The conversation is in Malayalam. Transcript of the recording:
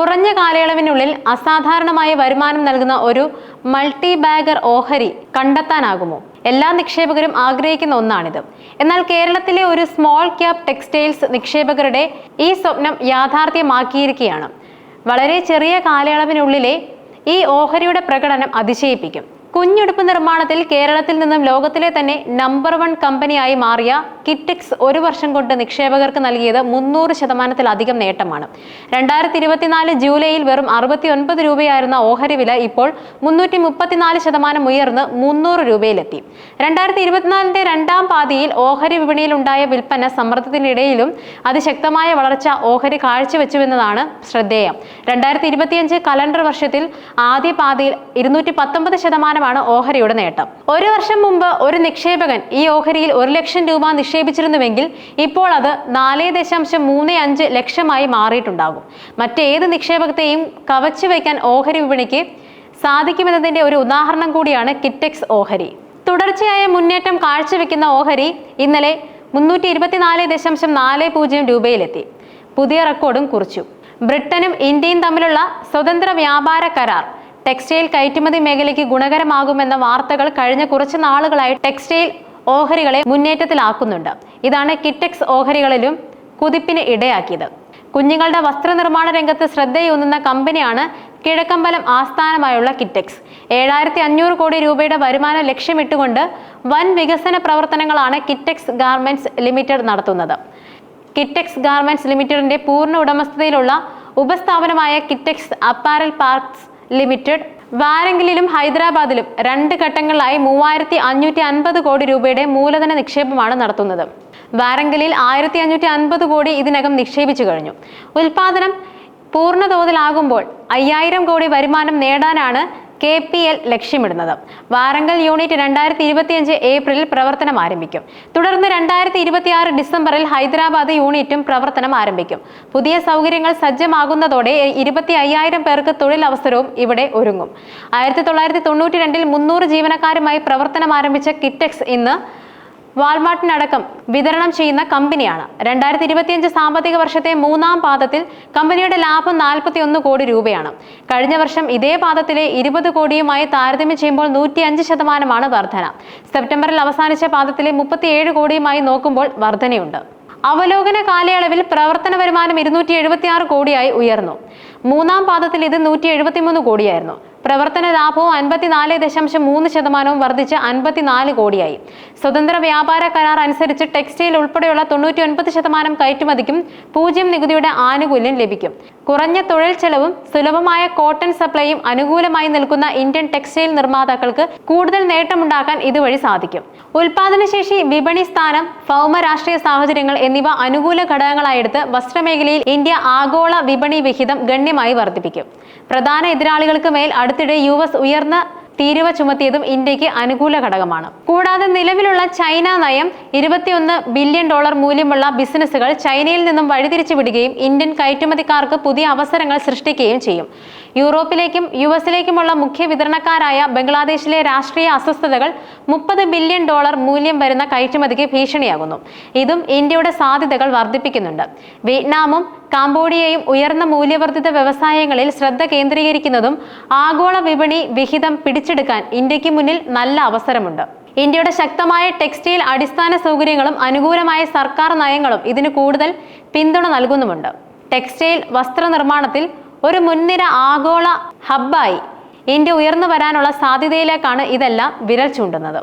കുറഞ്ഞ കാലയളവിനുള്ളിൽ അസാധാരണമായ വരുമാനം നൽകുന്ന ഒരു മൾട്ടി ബാഗർ ഓഹരി കണ്ടെത്താനാകുമോ? എല്ലാ നിക്ഷേപകരും ആഗ്രഹിക്കുന്ന ഒന്നാണിത്. എന്നാൽ കേരളത്തിലെ ഒരു സ്മോൾ ക്യാപ് ടെക്സ്റ്റൈൽസ് നിക്ഷേപകരുടെ ഈ സ്വപ്നം യാഥാർത്ഥ്യമാക്കിയിരിക്കുകയാണ്. വളരെ ചെറിയ കാലയളവിനുള്ളിലെ ഈ ഓഹരിയുടെ പ്രകടനം അതിശയിപ്പിക്കും. കുഞ്ഞുടുപ്പ് നിർമ്മാണത്തിൽ കേരളത്തിൽ നിന്നും ലോകത്തിലെ തന്നെ നമ്പർ വൺ കമ്പനിയായി മാറിയ കിറ്റെക്സ് ഒരു വർഷം കൊണ്ട് നിക്ഷേപകർക്ക് നൽകിയത് മുന്നൂറ് ശതമാനത്തിലധികം നേട്ടമാണ്. രണ്ടായിരത്തി ഇരുപത്തിനാല് ജൂലൈയിൽ വെറും അറുപത്തി ഒൻപത് രൂപയായിരുന്ന ഓഹരി വില ഇപ്പോൾ മുന്നൂറ്റി മുപ്പത്തിനാല് ശതമാനം ഉയർന്ന് മുന്നൂറ് രൂപയിലെത്തി. രണ്ടായിരത്തി ഇരുപത്തിനാലിന്റെ രണ്ടാം പാതിയിൽ ഓഹരി വിപണിയിലുണ്ടായ വിൽപ്പന സമ്മർദ്ദത്തിനിടയിലും അതിശക്തമായ വളർച്ച ഓഹരി കാഴ്ചവെച്ചുവെന്നതാണ് ശ്രദ്ധേയം. രണ്ടായിരത്തി ഇരുപത്തിയഞ്ച് കലണ്ടർ വർഷത്തിൽ ആദ്യ പാതിയിൽ ഇരുന്നൂറ്റി പത്തൊമ്പത് ശതമാനമാണ് ഓഹരിയുടെ നേട്ടം. ഒരു വർഷം മുമ്പ് ഒരു നിക്ഷേപകൻ ഈ ഓഹരിയിൽ ഒരു ലക്ഷം രൂപ നിക്ഷേപിച്ചിരുന്നുവെങ്കിൽ ഇപ്പോൾ അത് നാല് ദശാംശം മൂന്ന് അഞ്ച് ലക്ഷമായി മാറിയിട്ടുണ്ടാകും. മറ്റേത് നിക്ഷേപകത്തെയും കവച്ചു വയ്ക്കാൻ ഓഹരി വിപണിക്ക് സാധിക്കുമെന്നതിന്റെ ഒരു ഉദാഹരണം കൂടിയാണ് കിറ്റെക്സ് ഓഹരി. തുടർച്ചയായ മുന്നേറ്റം കാഴ്ചവെക്കുന്ന ഓഹരി ഇന്നലെ മുന്നൂറ്റി ഇരുപത്തിനാല് ദശാംശം നാല് പൂജ്യം രൂപയിലെത്തി. പുതിയ റെക്കോർഡും കുറിച്ചു. ബ്രിട്ടനും ഇന്ത്യയും തമ്മിലുള്ള സ്വതന്ത്ര വ്യാപാര കരാർ ടെക്സ്റ്റൈൽ കയറ്റുമതി മേഖലയ്ക്ക് ഗുണകരമാകുമെന്ന വാർത്തകൾ കഴിഞ്ഞ കുറച്ച് നാളുകളായി ടെക്സ്റ്റൈൽ ഓഹരികളെ മുന്നേറ്റത്തിലാക്കുന്നുണ്ട്. ഇതാണ് കിറ്റക്സ് ഓഹരികളിലും കുതിപ്പിന് ഇടയാക്കിയത്. കുഞ്ഞുങ്ങളുടെ വസ്ത്രനിർമ്മാണ രംഗത്ത് ശ്രദ്ധയൂന്നുന്ന കമ്പനിയാണ് കിഴക്കമ്പലം ആസ്ഥാനമായുള്ള കിറ്റക്സ്. ഏഴായിരത്തി അഞ്ഞൂറ് കോടി രൂപയുടെ വരുമാനം ലക്ഷ്യമിട്ടുകൊണ്ട് വൻ വികസന പ്രവർത്തനങ്ങളാണ് കിറ്റക്സ് ഗാർമെന്റ്സ് ലിമിറ്റഡ് നടത്തുന്നത്. കിറ്റക്സ് ഗാർമെന്റ്സ് ലിമിറ്റഡിന്റെ പൂർണ ഉടമസ്ഥതയിലുള്ള ഉപസ്ഥാപനമായ കിറ്റക്സ് അപ്പാരൽ പാർക്സ് ലിമിറ്റഡ്. വാരങ്കലിലും ഹൈദരാബാദിലും രണ്ട് ഘട്ടങ്ങളിലായി മൂവായിരത്തി അഞ്ഞൂറ്റി അൻപത് കോടി രൂപയുടെ മൂലധന നിക്ഷേപമാണ് നടത്തുന്നത്. വാരങ്കലിൽ ആയിരത്തി അഞ്ഞൂറ്റി അൻപത് കോടി ഇതിനകം നിക്ഷേപിച്ചു കഴിഞ്ഞു. ഉൽപാദനം പൂർണതോതിലാകുമ്പോൾ അയ്യായിരം കോടി വരുമാനം നേടാനാണ് കെ പി എൽ ലക്ഷ്യമിടുന്നത്. വാരങ്കൽ യൂണിറ്റ് രണ്ടായിരത്തി ഇരുപത്തിയഞ്ച് ഏപ്രിലിൽ പ്രവർത്തനം ആരംഭിക്കും. തുടർന്ന് രണ്ടായിരത്തി ഇരുപത്തിയാറ് ഡിസംബറിൽ ഹൈദരാബാദ് യൂണിറ്റും പ്രവർത്തനം ആരംഭിക്കും. പുതിയ സൗകര്യങ്ങൾ സജ്ജമാകുന്നതോടെ ഇരുപത്തി അയ്യായിരം പേർക്ക് തൊഴിലവസരവും ഇവിടെ ഒരുങ്ങും. ആയിരത്തി തൊള്ളായിരത്തി തൊണ്ണൂറ്റി രണ്ടിൽ മുന്നൂറ് ജീവനക്കാരുമായി പ്രവർത്തനം ആരംഭിച്ച കിറ്റക്സ് ഇന്ന് വാൾമാർട്ടിനടക്കം വിതരണം ചെയ്യുന്ന കമ്പനിയാണ്. രണ്ടായിരത്തി ഇരുപത്തിയഞ്ച് സാമ്പത്തിക വർഷത്തെ മൂന്നാം പാദത്തിൽ കമ്പനിയുടെ ലാഭം നാൽപ്പത്തിയൊന്ന് കോടി രൂപയാണ്. കഴിഞ്ഞ വർഷം ഇതേ പാദത്തിലെ ഇരുപത് കോടിയുമായി താരതമ്യം ചെയ്യുമ്പോൾ നൂറ്റി അഞ്ച് ശതമാനമാണ് വർധന. സെപ്റ്റംബറിൽ അവസാനിച്ച പാദത്തിലെ മുപ്പത്തിയേഴ് കോടിയുമായി നോക്കുമ്പോൾ വർധനയുണ്ട്. അവലോകന കാലയളവിൽ പ്രവർത്തന വരുമാനം ഇരുന്നൂറ്റി എഴുപത്തി ആറ് കോടിയായി ഉയർന്നു. മൂന്നാം പാദത്തിൽ ഇത് നൂറ്റി എഴുപത്തിമൂന്ന് കോടിയായിരുന്നു. പ്രവർത്തന ലാഭവും അൻപത്തിനാല് ദശാംശം മൂന്ന് ശതമാനവും വർദ്ധിച്ച് അൻപത്തിനാല് കോടിയായി. സ്വതന്ത്ര വ്യാപാര കരാർ അനുസരിച്ച് ടെക്സ്റ്റൈൽ ഉൾപ്പെടെയുള്ള തൊണ്ണൂറ്റി ഒൻപത് ശതമാനം കയറ്റുമതിക്കും പൂജ്യം നികുതിയുടെ ആനുകൂല്യം ലഭിക്കും. കുറഞ്ഞ തൊഴിൽ ചെലവും സുലഭമായ കോട്ടൺ സപ്ലൈയും അനുകൂലമായി നിൽക്കുന്ന ഇന്ത്യൻ ടെക്സ്റ്റൈൽ നിർമ്മാതാക്കൾക്ക് കൂടുതൽ നേട്ടമുണ്ടാക്കാൻ ഇതുവഴി സാധിക്കും. ഉൽപാദനശേഷി വിപണി സ്ഥാനം ഭൗമ രാഷ്ട്രീയ സാഹചര്യങ്ങൾ എന്നിവ അനുകൂല ഘടകങ്ങളായെടുത്ത് വസ്ത്രമേഖലയിൽ ഇന്ത്യ ആഗോള വിപണി വിഹിതം ഗണ്യമായി വർദ്ധിപ്പിക്കും. പ്രധാന എതിരാളികൾക്ക് മേൽ അടുത്തിടെ യു എസ് ഉയർന്ന തീരുവ ചുമത്തിയതും ഇന്ത്യയ്ക്ക് അനുകൂല ഘടകമാണ്. കൂടാതെ നിലവിലുള്ള ചൈന നയം ഇരുപത്തിയൊന്ന് ബില്യൺ ഡോളർ മൂല്യമുള്ള ബിസിനസ്സുകൾ ചൈനയിൽ നിന്നും വഴിതിരിച്ചു വിടുകയും ഇന്ത്യൻ കയറ്റുമതിക്കാർക്ക് പുതിയ അവസരങ്ങൾ സൃഷ്ടിക്കുകയും ചെയ്യും. യൂറോപ്പിലേക്കും യു എസിലേക്കുമുള്ള മുഖ്യ വിതരണക്കാരായ ബംഗ്ലാദേശിലെ രാഷ്ട്രീയ അസ്വസ്ഥതകൾ മുപ്പത് ബില്യൺ ഡോളർ മൂല്യം വരുന്ന കയറ്റുമതിക്ക് ഭീഷണിയാകുന്നു. ഇതും ഇന്ത്യയുടെ സാധ്യതകൾ വർദ്ധിപ്പിക്കുന്നുണ്ട്. വിയറ്റ്നാമും കാംബോഡിയയും ഉയർന്ന മൂല്യവർദ്ധിത വ്യവസായങ്ങളിൽ ശ്രദ്ധ കേന്ദ്രീകരിക്കുന്നതും ആഗോള വിപണി വിഹിതം പിടിച്ചെടുക്കാൻ ഇന്ത്യയ്ക്ക് മുന്നിൽ നല്ല അവസരമുണ്ട്. ഇന്ത്യയുടെ ശക്തമായ ടെക്സ്റ്റൈൽ അടിസ്ഥാന സൗകര്യങ്ങളും അനുകൂലമായ സർക്കാർ നയങ്ങളും ഇതിന് കൂടുതൽ പിന്തുണ നൽകുന്നുമുണ്ട്. ടെക്സ്റ്റൈൽ വസ്ത്രനിർമ്മാണത്തിൽ ഒരു മുൻനിര ആഗോള ഹബ്ബായി. ഇന്ത്യ ഉയർന്നു വരാനുള്ള സാധ്യതയിലേക്കാണ് ഇതെല്ലാം വിരൽ ചൂണ്ടുന്നത്.